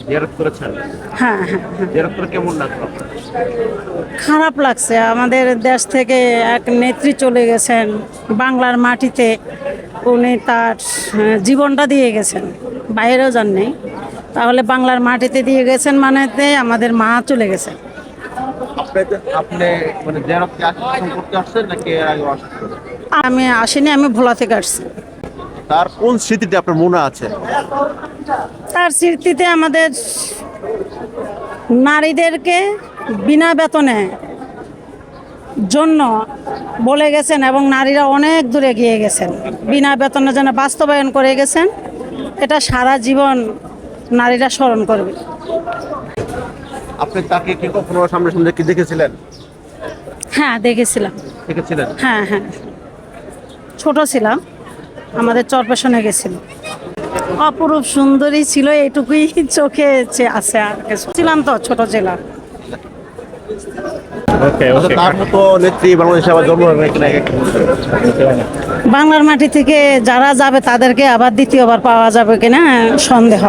জিয়ারত করেছেন? হ্যাঁ হ্যাঁ হ্যাঁ। জিয়ারত করে কেমন লাগল? খারাপ লাগছে। আমাদের দেশ থেকে এক নেত্রী চলে গেছেন বাংলার মাটিতে। উনি তার জীবনটা দিয়ে গেছেন। বাইরেও যান নেই। তাহলে বাংলার মাটিতে দিয়ে গেছেন মানেতে আমাদের মা চলে গেছেন আপনি আপনি মানে জিয়ারত কি আসছেন করতে আসছেন নাকি এর আগে আসছেন? আমি আসিনি আমি ভোলা থেকে আসছি। তার কোন স্মৃতিটা আপনার মনে আছে? তার স্মৃতিতে আমাদের নারীদেরকে বিনা বেতনে জন্য বলে গেছেন এবং নারীরা অনেক দূরে গিয়ে গেছেন। বিনা বেতনের জন্য বাস্তবায়ন করে গেছেন এটা সারা জীবন নারীরা স্মরণ করবে। আপনি তাকে কি কখনো সামনে সামনে কি দেখেছিলেন? হ্যাঁ দেখেছিলাম। দেখেছিলেন? হ্যাঁ হ্যাঁ। ছোট ছিলাম আমাদের চরপেশনে গেছিল। অপরূপ সুন্দরী ছিল এটুকুই চোখে আছে আর কিছু। ছিলাম তো ছোট জেলা। ওকে আচ্ছা, ওকে তার মতো নেত্রী বাংলাদেশে আবার জন্ম হবে কিনা একটু বলবেন? বাংলার মাটি থেকে যারা যাবে তাদেরকে আবার দ্বিতীয়বার পাওয়া যাবে কিনা সন্দেহ।